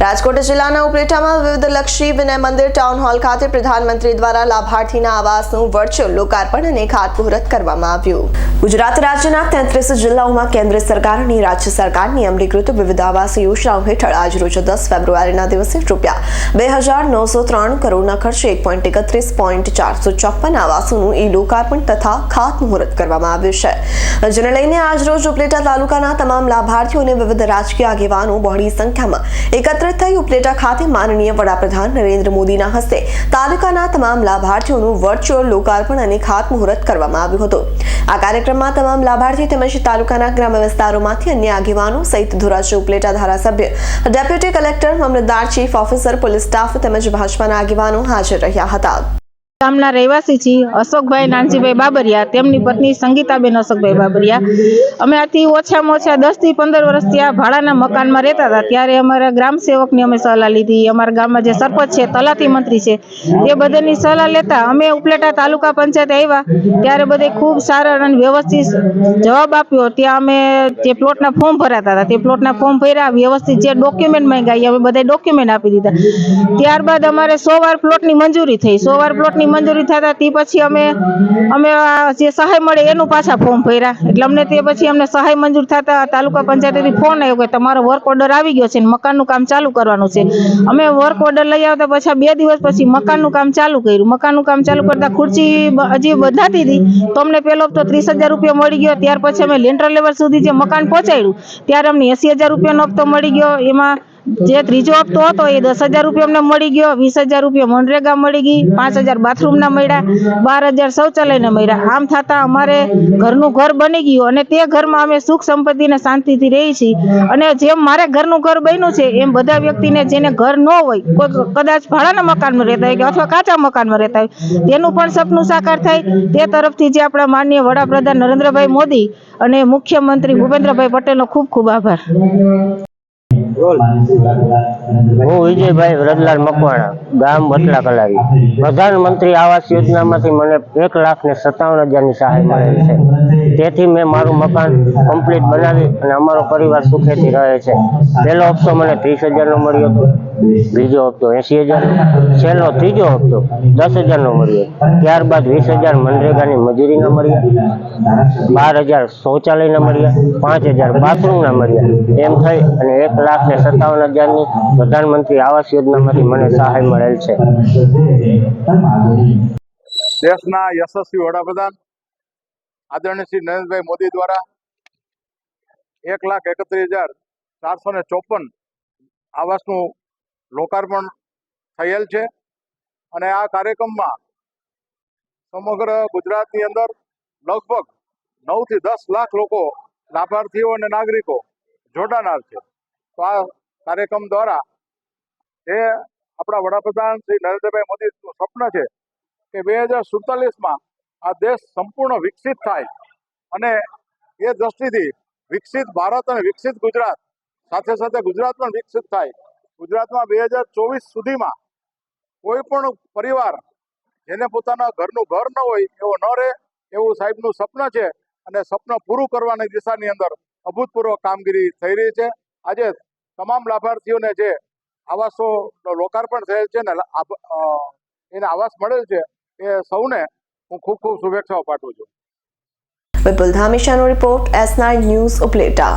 રાજકોટ જિલ્લાના ઉપલેટામાં વિવિધ લક્ષી વિનય મંદિર ટાઉન હોલ ખાતે પ્રધાનમંત્રી દ્વારા લાભાર્થીના આવાસનું વર્ચ્યુઅલ લોકાર્પણ અને ખાતમુહૂર્ત કરવામાં આવ્યું. ગુજરાત રાજ્યના તેત્રીસ જિલ્લાઓમાં કેન્દ્ર સરકાર અને રાજ્ય સરકારની અમલીકૃત વિવિધ આવાસ યોજનાઓ હેઠળ આજરોજ દસ ફેબ્રુઆરીના દિવસે રૂપિયા બે હજાર નવસો ત્રણ કરોડના ખર્ચે એક પોઈન્ટ એકત્રીસ પોઈન્ટ ચારસો ચોપન આવાસોનું ઈ લોકાર્પણ તથા ખાતમુહૂર્ત કરવામાં આવ્યું છે. જેને લઈને આજરોજ ઉપલેટા તાલુકાના તમામ લાભાર્થીઓ અને વિવિધ રાજકીય આગેવાનો બહોળી સંખ્યામાં એકત્રિત થઈ ઉપલેટા ખાતે માનનીય વડાપ્રધાન નરેન્દ્ર મોદીના હસ્તે તાલુકાના તમામ લાભાર્થીઓનું વર્ચ્યુઅલ લોકાર્પણ અને ખાતમુહૂર્ત કરવામાં આવ્યું હતું. આ કાર્યક્રમમાં તમામ લાભાર્થી તેમજ તાલુકાના ગ્રામ્ય વિસ્તારોમાંથી અન્ય આગેવાનો સહિત ધોરાજી ઉપલેટા ધારાસભ્ય, ડેપ્યુટી કલેક્ટર, મામલતદાર, ચીફ ઓફિસર, પોલીસ સ્ટાફ તેમજ ભાજપાના આગેવાનો હાજર રહ્યા હતા. ગામના રહેવાસી છીએ, અશોકભાઈ નાનજીભાઈ બાબરિયા, તેમની પત્ની સંગીતાબેન અશોકભાઈ બાબરિયા. અમે આથી ઓછામાં ઓછા દસથી પંદર વર્ષ ત્યાં ભાડાના મકાનમાં રહેતા હતા. ત્યારે અમારા ગ્રામ સેવકની અમે સલાહ લીધી. અમારા ગામમાં જે સરપંચ છે, તલાટી મંત્રી છે તે બધાની સલાહ લેતા અમે ઉપલેટા તાલુકા પંચાયત આવ્યા. ત્યારે બધે ખૂબ સારા અને વ્યવસ્થિત જવાબ આપ્યો. ત્યાં અમે જે પ્લોટના ફોર્મ ભરાતા હતા, તે પ્લોટના ફોર્મ ભર્યા, વ્યવસ્થિત જે ડોક્યુમેન્ટ માંગ્યા અમે બધા ડોક્યુમેન્ટ આપી દીધા. ત્યારબાદ અમારે સો વાર પ્લોટની મંજૂરી થઈ. સો વાર પ્લોટની મંજૂરી થતા તે પછી અમે અમે જે સહાય મળે એનું પાછા ફોર્મ ભર્યા. એટલે અમને તે પછી અમને સહાય મંજૂર થતા તાલુકા પંચાયતથી ફોન આવ્યો કે તમારો વર્ક ઓર્ડર આવી ગયો છે ને મકાનનું કામ ચાલુ કરવાનું છે. અમે વર્ક ઓર્ડર લઈ આવતા પછી બે દિવસ પછી મકાનનું કામ ચાલુ કર્યું. મકાનનું કામ ચાલુ કરતા ખુરશી હજી બંધાતી હતી. તો અમને પેલો તો ત્રીસ હજાર રૂપિયા મળી ગયો. ત્યાર પછી અમે લેન્ટર લેવલ સુધી જે મકાન પહોંચાડ્યું, ત્યારે અમને એસી હજાર રૂપિયાનો હપ્તો મળી ગયો. એમાં જે ત્રીજો હપ્તો હતો એ દસ હજાર રૂપિયા અમને મળી ગયો, વીસ હજાર રૂપિયા મનરેગા મળી ગઈ, પાંચ હજાર બાથરૂમના મળ્યા, બાર હજાર શૌચાલયના મળ્યા. આમ થતા અમારે ઘરનું ઘર બની ગયું અને તે ઘરમાં અમે સુખ સંપત્તિ ને શાંતિથી રહી છીએ. અને જેમ મારે ઘરનું ઘર બન્યું છે, એમ બધા વ્યક્તિને જેને ઘર ન હોય, કોઈ કદાચ ભાડાના મકાનમાં રહેતા હોય કે અથવા કાચા મકાનમાં રહેતા હોય, તેનું પણ સપનું સાકાર થાય. તે તરફથી જે આપણા માનનીય વડાપ્રધાન નરેન્દ્રભાઈ મોદી અને મુખ્યમંત્રી ભૂપેન્દ્રભાઈ પટેલનો ખૂબ ખૂબ આભાર. હું વિજયભાઈ વ્રજલાલ મકવાણા, ગામ વટલા કલાવી પ્રધાનમંત્રી આવાસ યોજનામાંથી મને એક લાખ ને સત્તાવન હજારની સહાય મળેલી છે. તેથી મેં મારું મકાન કમ્પ્લીટ બનાવી અને અમારો પરિવાર સુખેથી રહે છે. પહેલો હપ્તો મને ત્રીસ હજારનો મળ્યો હતો. બીજો હપ્તો એંસી હજારનો. છેલ્લો ત્રીજો હપ્તો દસ હજારનો મળ્યો. ત્યારબાદ વીસ હજાર મનરેગાની મજૂરીના મળ્યા. બાર હજાર શૌચાલયના મળ્યા. પાંચ હજાર બાથરૂમના મળ્યા. એમ થઈ અને એક લાખ ને સત્તાવન હજારની પ્રધાનમંત્રી આવાસ યોજનામાંથી મને સહાય મળેલ છે. દેશના યશસ્વી વડાપ્રધાન આદરણીય શ્રી નરેન્દ્રભાઈ મોદી દ્વારા એક લાખ એકત્રીસ હજાર ચારસો ને ચોપન આવાસનું લોકાર્પણ થયેલ છે. અને આ કાર્યક્રમમાં સમગ્ર ગુજરાતની અંદર લગભગ નવથી દસ લાખ લોકો લાભાર્થીઓ અને નાગરિકો જોડાનાર છે. તો આ કાર્યક્રમ દ્વારા એ આપણા વડાપ્રધાન શ્રી નરેન્દ્રભાઈ મોદીનું સ્વપ્ન છે કે બે હજાર સુડતાલીસમાં આ દેશ સંપૂર્ણ વિકસિત થાય અને એ દ્રષ્ટિથી વિકસિત ભારત અને વિકસિત ગુજરાત સાથે સાથે ગુજરાત પણ વિકસિત થાય. ગુજરાતમાં બે હજાર ચોવીસ સુધીમાં કોઈ પણ પરિવાર જેને પોતાના ઘરનું ઘર ન હોય એવો ન રહે એવું સાહેબનું સપન છે અને સપન પૂરું કરવાની દિશાની અંદર અભૂતપૂર્વ કામગીરી થઈ રહી છે. આજે તમામ લાભાર્થીઓને જે આવાસો લોકાર્પણ થયેલ છે ને એને આવાસ મળેલ છે એ સૌને હું ખૂબ ખૂબ શુભેચ્છાઓ પાઠવું છું. Vipul ધામીશાનો report S nine news Upleta.